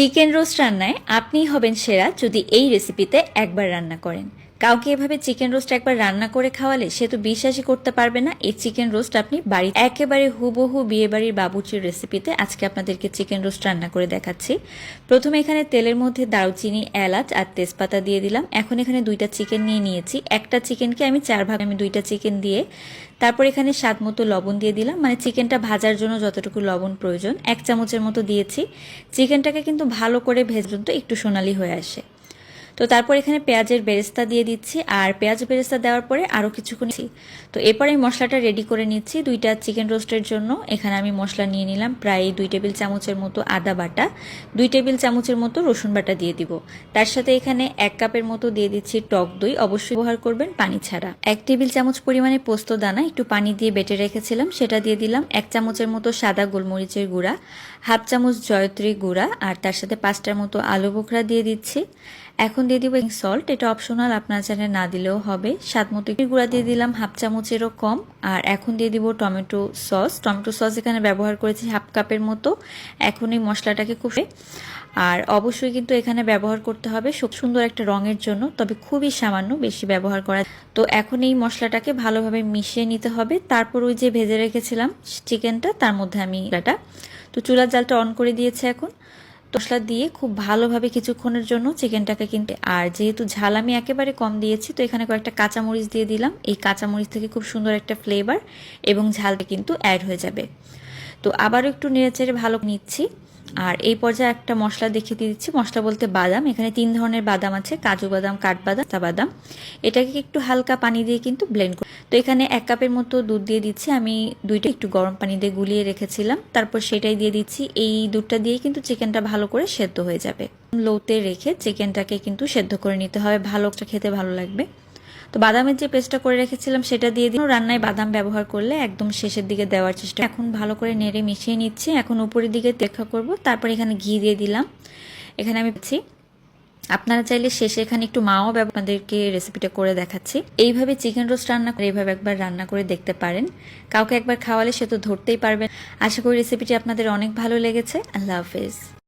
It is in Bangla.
চিকেন রোস্ট রান্নায় আপনিই হবেন সেরা যদি এই রেসিপিতে একবার রান্না করেন। কাউকে এভাবে চিকেন রোস্ট একবার রান্না করে খাওয়ালে সে তো বিশ্বাসই করতে পারবে না। এই চিকেন রোস্ট আপনি বাড়ি একেবারে হুবহু বিয়ে বাড়ির বাবুচির রেসিপিতে আজকে আপনাদেরকে চিকেন রোস্ট রান্না করে দেখাচ্ছি। প্রথমে এখানে তেলের মধ্যে দারুচিনি, এলাচ আর তেজপাতা দিয়ে দিলাম। এখন এখানে দুইটা চিকেন নিয়ে নিয়েছি। একটা চিকেনকে আমি চার ভাগ, আমি দুইটা চিকেন দিয়ে তারপর এখানে স্বাদ মতো লবণ দিয়ে দিলাম। মানে চিকেনটা ভাজার জন্য যতটুকু লবণ প্রয়োজন, এক চামচের মতো দিয়েছি। চিকেনটাকে কিন্তু ভালো করে ভেজন্ত একটু সোনালি হয়ে আসে। তো তারপর এখানে পেঁয়াজের বেরেস্তা দিয়ে দিচ্ছি, আর পেঁয়াজ বেরেস্তা দেওয়ার পরে আরও কিছুক্ষণ তো এরপর এই মশলাটা রেডি করে নিচ্ছি, দুইটা চিকেন রোস্টের জন্য। এখানে আমি মশলা নিয়ে নিলাম প্রায় দুই টেবিল চামচের মতো আদা বাটা। দুই টেবিল চামচের মতো রসুন বাটা দিয়ে দিব। তার সাথে এখানে এক কাপের মতো দিয়ে দিচ্ছি টক দই। অবশ্যই ব্যবহার করবেন পানি ছাড়া। এক টেবিল চামচ পরিমাণে পোস্ত দানা, একটু পানি দিয়ে বেটে রেখেছিলাম, সেটা দিয়ে দিলাম এক চামচের মতো সাদা গোলমরিচের গুঁড়া, হাফ চামচ জয়ত্রী গুঁড়া, আর তার সাথে পাঁচটার মতো আলু বোখরা দিয়ে দিচ্ছি। এখন দিয়ে দিব সল্ট এটা অপশনাল আপনার চাইলে না দিলেও হবে। স্বাদ মতো গুঁড়া দিয়ে দিলাম, হাফ চামচেরও কম। আর এখন দিয়ে দিব টমেটো সস। টমেটো সস এখানে ব্যবহার করেছি হাফ কাপের মতো। এখন এই মশলাটাকে খুব আর অবশ্যই কিন্তু এখানে ব্যবহার করতে হবে খুব সুন্দর একটা রঙের জন্য, তবে খুবই সামান্য, বেশি ব্যবহার করা তো এখন এই মশলাটাকে ভালোভাবে মিশিয়ে নিতে হবে। তারপর ওই যে ভেজে রেখেছিলাম চিকেনটা, তার মধ্যে আমি এটা তো চুলার জালটা অন করে দিয়েছে এখন। মশলা দিয়ে খুব ভালোভাবে কিছুক্ষণের জন্য চিকেনটাকে কিন্তু, আর যেহেতু ঝাল আমি একেবারে কম দিয়েছি, তো এখানে কয়েকটা কাঁচামরিচ দিয়ে দিলাম। এই কাঁচামরিচ থেকে খুব সুন্দর একটা ফ্লেভার এবং ঝালটা কিন্তু অ্যাড হয়ে যাবে। তো আবারও একটু নেড়েচেড়ে ভালো নিচ্ছি। আর এই পর্যায়ে একটা মশলা দেখিয়ে দিয়ে দিচ্ছি। মশলা বলতে বাদাম। এখানে তিন ধরনের বাদাম আছে। কাজু বাদাম, কাঠবাদাম তা বাদাম। এটাকে একটু হালকা পানি দিয়ে কিন্তু ব্লেন্ড করি তো এখানে এক কাপের মতো দুধ দিয়ে দিচ্ছি। আমি দুইটা একটু গরম পানি দিয়ে গুলিয়ে রেখেছিলাম। তারপর সেটাই দিয়ে দিচ্ছি। এই দুধটা দিয়ে কিন্তু চিকেনটা ভালো করে সেদ্ধ হয়ে যাবে। লোতে রেখে চিকেনটাকে কিন্তু সেদ্ধ করে নিতে হবে। ভালো খেতে ভালো লাগবে। তো বাদামের যে পেস্টটা করে রেখেছিলাম, সেটা দিয়ে দিন রান্নায় বাদাম ব্যবহার করলে একদম শেষের দিকে দেওয়ার চেষ্টা এখন ভালো করে নেড়ে মিশিয়ে নিচ্ছি। এখন উপরের দিকে দেখা করব। তারপর এখানে ঘি দিয়ে দিলাম। এখানে আমি পাচ্ছি আপনারা চাইলে শেষে এখানে একটু মাও আপনাদেরকে রেসিপিটা করে দেখাচ্ছি। এইভাবে চিকেন রোস্ট রান্না করে, এইভাবে একবার রান্না করে দেখতে পারেন। কাউকে একবার খাওয়ালে সে তো ধরতেই পারবেন আশা করি রেসিপিটি আপনাদের অনেক ভালো লেগেছে। আল্লাহ হাফেজ।